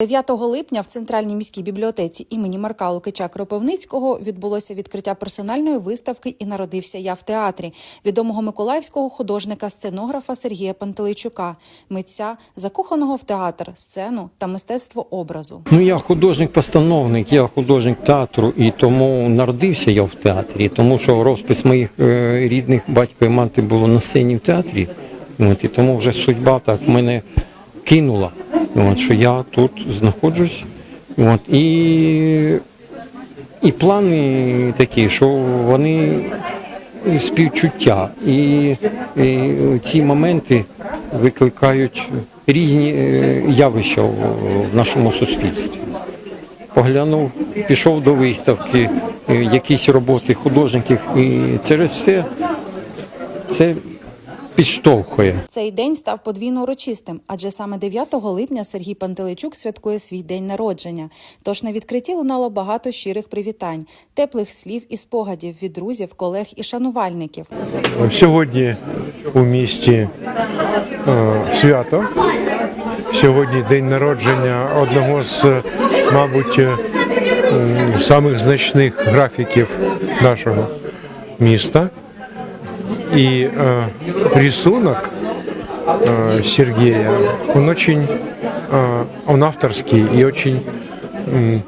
9 липня в центральній міській бібліотеці імені Марка Лукича Кропивницького відбулося відкриття персональної виставки і народився я в театрі відомого миколаївського художника сценографа Сергія Пантелейчука, митця, закоханого в театр, сцену та мистецтво образу. Ну, я художник-постановник, я художник театру, і тому народився я в театрі, тому що розпис моїх е, рідних батько і мати було на сцені в театрі. От, і тому вже судьба так мене кинула, от, що я тут знаходжусь. От, і, і плани такі, що вони співчуття. І, і ці моменти викликають різні е, явища в нашому суспільстві. Поглянув, пішов до виставки, е, якісь роботи художників, і через все це підштовхує. Цей день став подвійно урочистим, адже саме 9 липня Сергій Пантелейчук святкує свій день народження. Тож на відкритті лунало багато щирих привітань, теплих слів і спогадів від друзів, колег і шанувальників. Сьогодні у місті е, свято. Сьогодні день народження одного з, е, мабуть, е, самих значних графіків нашого міста. И э, рисунок э, Сергея, он очень, э, он авторский и очень э,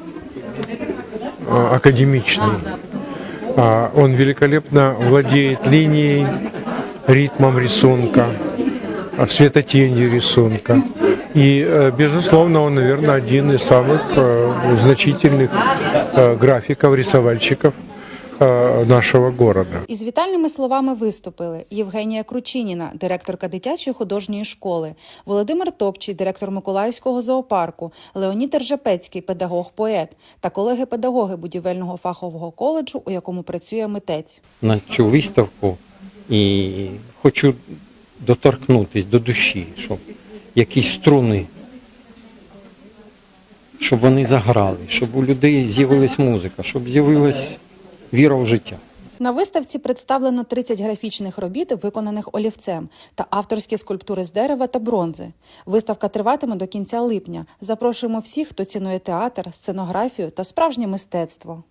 академичный. А, Он великолепно владеет линией, ритмом рисунка, светотенью рисунка. И, э, безусловно, он, наверное, один из самых э, значительных э, графиков, рисовальщиков э, нашего города. Із вітальними словами виступили Євгенія Кручиніна, директорка дитячої художньої школи, Володимир Топчий, директор Миколаївського зоопарку, Леонід Ржепецький, педагог-поет та колеги-педагоги будівельного фахового коледжу, у якому працює митець. на цю виставку і хочу доторкнутися до душі, щоб якісь струни, щоб вони заграли, щоб у людей з'явилась музика, щоб з'явилась віра в життя. На виставці представлено 30 графічних робіт, виконаних олівцем, та авторські скульптури з дерева та бронзи. Виставка триватиме до кінця липня. Запрошуємо всіх, хто цінує театр, сценографію та справжнє мистецтво.